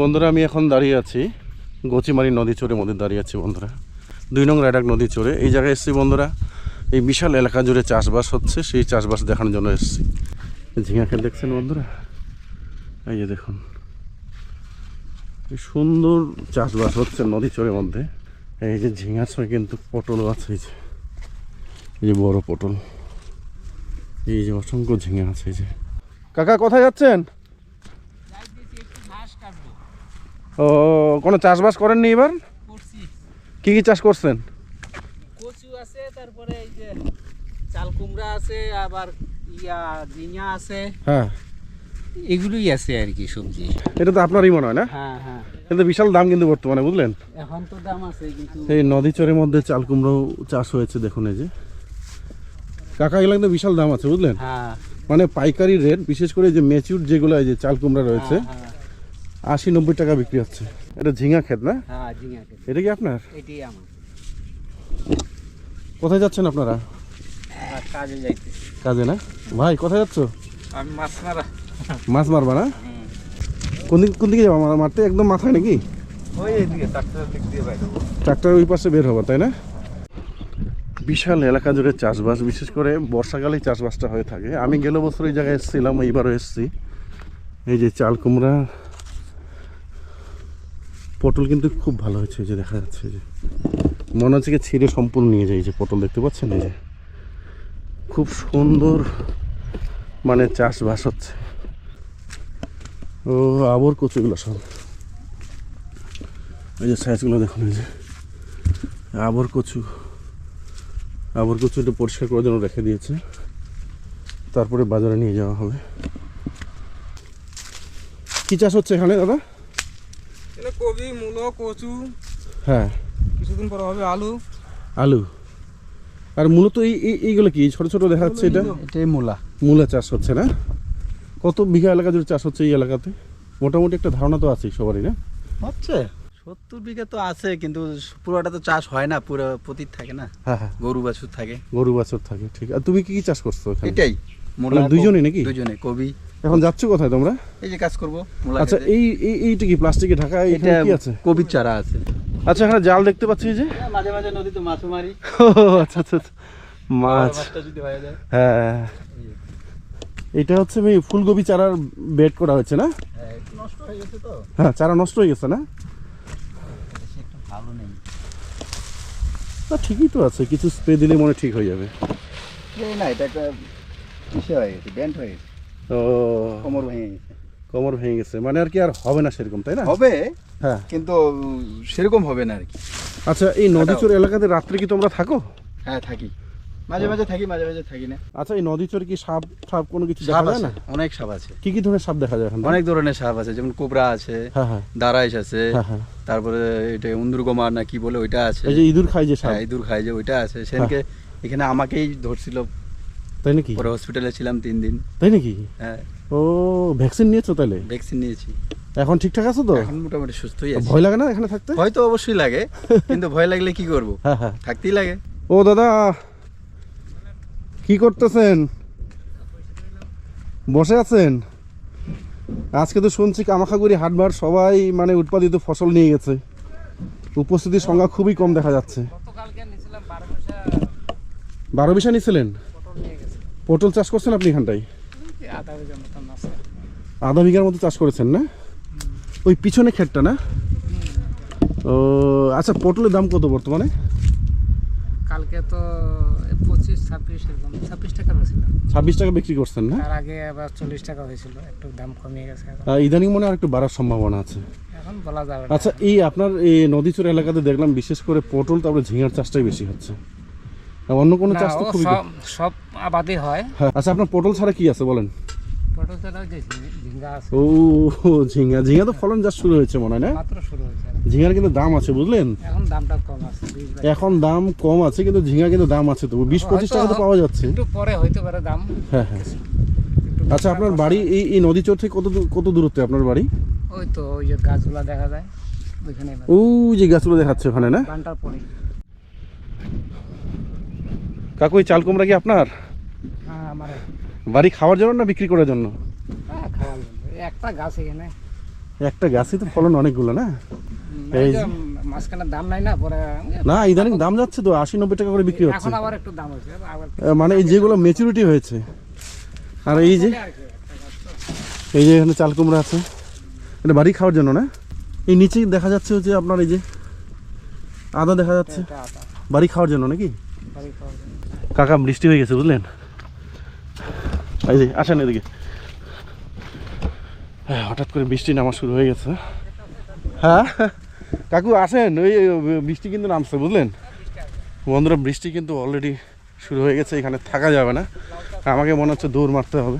বন্ধুরা, আমি এখন দাঁড়িয়ে আছি গোচিমারি নদী চড়ে মধ্যে দাঁড়িয়ে আছি বন্ধুরা। দুই নং রায়ডাক নদী চড়ে এই জায়গায় এসেছি বন্ধুরা। এই বিশাল এলাকা জুড়ে চাষবাস হচ্ছে, সেই চাষবাস দেখানোর জন্য এসেছি। ঝিঙা খেত দেখছেন বন্ধুরা? এই যে দেখুন। সুন্দর চাষবাস হচ্ছে নদী চড়ের মধ্যে। এই যে ঝিঙার সঙ্গে কিন্তু পটলও আছে এই যে এই যে বড় পটল। এই যে অসংখ্য ঝিঙা আছে, এই যে। কাকা, কোথায় যাচ্ছেন? ও কোনো চাষবাস করেননি এবার? কি কি চাষ করছেন? কচু আছে তারপরে এই যে চাল কুমড়া আছে আবার ইয়া ঝিঙা আছে। হ্যাঁ। এগুলোই আছে আর কি সবজি। এটা তো আপনারই মনে হয় না? হ্যাঁ হ্যাঁ। কিন্তু বিশাল দাম কিন্তু বর্তমানে বুঝলেন? এখন তো দাম আছে কিন্তু এই নদী চরের মধ্যে চাল কুমড়ো চাষ হয়েছে দেখুন এই যে। কাকা এগুলো কিন্তু বিশাল দাম আছে বুঝলেন? হ্যাঁ। মানে পাইকারি রেট বিশেষ করে যে মেচুর যেগুলো এই যে চাল কুমড়া রয়েছে হ্যাঁ, আশি নব্বই টাকা বিক্রি হচ্ছে। এটা ঝিঙা ক্ষেত না? হ্যাঁ খেতে এটা কি আপনার? কোথায় যাচ্ছেন আপনারা? কাজে কাজে না? ভাই কোথায় যাচ্ছ? আমি মাছ মারা। মাছ মারবা না? কোন দিক কোন দিকে যাব? মারতে একদম মাথায় নাকি? ট্রাক্টর ওই পাশে বের হব তাই না? বিশাল এলাকা জুড়ে চাষবাস বিশেষ করে বর্ষাকালেই চাষবাসটা হয়ে থাকে। আমি গেল বছর এই জায়গায় এসেছিলাম এইবারও এসেছি। এই যে চাল কুমড়া পটল কিন্তু খুব ভালো হয়েছে যে দেখা যাচ্ছে যে। মনে হচ্ছে ছিঁড়ে সম্পূর্ণ নিয়ে যায় যে পটল দেখতে পাচ্ছেন? এই যে খুব সুন্দর মানে চাষবাস হচ্ছে। ও, আবর কচুগুলো সব। এই যে সাইজগুলো দেখুন, এই যে। আবর কচু। আবর কচু একটু পরিষ্কার করার জন্য রেখে দিয়েছে। তারপরে বাজারে নিয়ে যাওয়া হবে। কি চাষ হচ্ছে এখানে, দাদা? এটা কবি মূলো কচু। হ্যাঁ। কিছুদিন পর হবে আলু। আলু। আর মূলত এই এই- এইগুলো কি? ছোট ছোট দেখা যাচ্ছে এটা এটাই মূলা। মূলা চাষ হচ্ছে না? কত বিঘা এলাকা জুড়ে চাষ হচ্ছে এই এলাকাতে? মোটামুটি একটা ধারণা তো আছেই সবারই না? হচ্ছে। সত্তর বিঘা তো আছে কিন্তু পুরোটা তো চাষ হয় না পুরো পতিত থাকে না। হ্যাঁ হ্যাঁ। গরু বাছুর থাকে। গরু বাছর থাকে ঠিক। আর তুমি কি কি চাষ করছ এটাই। মানে দুইজনই নাকি? দুইজনে কবি। এখন যাচ্ছ কোথায় তোমরা? এই যে কাজ করব আচ্ছা এই এই এইটা কি প্লাস্টিকে ঢাকা? এটা কি আছে? কবির চারা আছে। আচ্ছা এখানে জাল দেখতে পাচ্ছি যে। মাঝে মাঝে নদীতে মাছ মারি। আচ্ছা আচ্ছা আচ্ছা। মাছ। হয়ে হ্যাঁ। এটা হচ্ছে ওই ফুলকপি চারার বেড করা হয়েছে না? হ্যাঁ, নষ্ট হয়ে গেছে তো। হ্যাঁ চারা নষ্ট হয়ে গেছে না? বেশি ভালো নেই। না ঠিকই তো আছে কিছু স্প্রে দিলে মনে ঠিক হয়ে যাবে। না এটা একটা ইসে হয়ে গেছে ব্যান্ড হয়ে গেছে ও। কোমর ভেঙে গেছে কোমর ভেঙে গেছে মানে আর কি আর হবে না সেরকম তাই না? হবে হ্যাঁ কিন্তু সেরকম হবে না আর কি। আচ্ছা এই নদীচর এলাকাতে রাত্রে কি তোমরা থাকো? হ্যাঁ থাকি। মাঝে মাঝে থাকি মাঝে মাঝে থাকি না। আচ্ছা এই নদীচরে কি সাপ সাপ কোনো কিছু দেখা যায় না? অনেক সাপ আছে। কি কি ধরনের সাপ দেখা যায় এখন অনেক ধরনের সাপ আছে যেমন কোবরা আছে হ্যাঁ হ্যাঁ। দারাইশ আছে হ্যাঁ হ্যাঁ। তারপরে এটা উন্দুরগমার না কি বলে ওইটা আছে। এই যে ইঁদুর খাই যে সাপ। হ্যাঁ ইঁদুর খায় যে ওইটা আছে। সেদিনকে এখানে আমাকেই ধরছিল তাই নাকি? পরে হসপিটালে ছিলাম তিন দিন। তাই নাকি? হ্যাঁ। ও ভ্যাকসিন নিয়েছো তাহলে? ভ্যাকসিন নিয়েছি। এখন ঠিকঠাক আছো তো? এখন মোটামুটি সুস্থই আছি। ভয় লাগে না এখানে থাকতে? ভয় তো অবশ্যই লাগে কিন্তু ভয় লাগলে কি করব? হ্যাঁ হ্যাঁ। থাকতেই লাগে। ও দাদা কি করতেছেন? বসে আছেন? আজকে তো শুনছি কামাখাগুড়ি হাটবার সবাই মানে উৎপাদিত ফসল নিয়ে গেছে। উপস্থিতির সংখ্যা খুবই কম দেখা যাচ্ছে। বারো বিশা। নিছিলেন পটল চাষ করছেন আপনি এখানটায়? আধা বিঘার মতো চাষ করেছেন না? ওই পিছনে ক্ষেতটা না? ও আচ্ছা পটলের দাম কত বর্তমানে? কালকে তো পঁচিশ ছাব্বিশ এরকম। ছাব্বিশ টাকা বেছিলাম ছাব্বিশ টাকা বিক্রি করছেন না? তার আগে আবার চল্লিশ টাকা হয়েছিল একটু দাম কমিয়ে গেছে ইদানিং মনে আর একটু বাড়ার সম্ভাবনা আছে। এখন বলা যাবে আচ্ছা এই আপনার এই নদীচর এলাকাতে দেখলাম বিশেষ করে পটল তারপরে ঝিঙার চাষটাই বেশি হচ্ছে। অন্য কোনো চাষ তো খুবই সব সব আবাদই হয়। হ্যাঁ আচ্ছা আপনার পটল ছাড়া কি আছে বলেন? পটল ঝিঙে- ঝিঙ্গা আছে। ও ঝিঙা ঝিঙা তো ফলন যা শুরু হয়েছে মনে হয় না? মাত্র শুরু হয়েছে। ঝিঙার কিন্তু দাম আছে বুঝলেন? এখন দামটা কম আছে এখন দাম কম আছে কিন্তু ঝিঙা কিন্তু দাম আছে তবু বিশ পঁচিশ টাকা তো পাওয়া যাচ্ছে। একটু পরে হইতে পারে দাম। হ্যাঁ হ্যাঁ। আচ্ছা আপনার বাড়ি এই এই নদীচর থেকে কত দূর- কত দূরত্বে আপনার বাড়ি? ওই তো ওই যে গাছগুলা দেখা যায় ওইখানে ও যে গাছগুলো দেখাচ্ছে ওখানে না? বানটার পরে কাকু এই চাল কুমড়া কি আপনার? হ্যাঁ বাড়ি খাওয়ার জন্য না বিক্রি করার জন্য? একটা গাছ এখানে। একটা গাছই তো ফলন অনেকগুলো না? এই মাঝখানে দাম নাই না পরে না ইদানিং দাম যাচ্ছে তো আশি নব্বই টাকা করে বিক্রি হচ্ছে। আবার একটু দাম হয়েছে মানে এই যেগুলো মেচুরিটি হয়েছে। আর এই যে এই যে এখানে চাল কুমড়া আছে। এটা বাড়ি খাওয়ার জন্য না? এই নিচেই দেখা যাচ্ছে হচ্ছে আপনার এই যে আদা দেখা যাচ্ছে। বাড়ি খাওয়ার জন্য নাকি? বাড়ি খাওয়ার জন্য। কাকা বৃষ্টি হয়ে গেছে বুঝলেন? এই যে আসেন এদিকে। হ্যাঁ, হঠাৎ করে বৃষ্টি নামা শুরু হয়ে গেছে। হ্যাঁ? কাকু আসেন। ওই বৃষ্টি কিন্তু নামছে বুঝলেন? বন্ধুরা বৃষ্টি কিন্তু অলরেডি শুরু হয়ে গেছে এখানে থাকা যাবে না। আমাকে মনে হচ্ছে দৌড় মারতে হবে।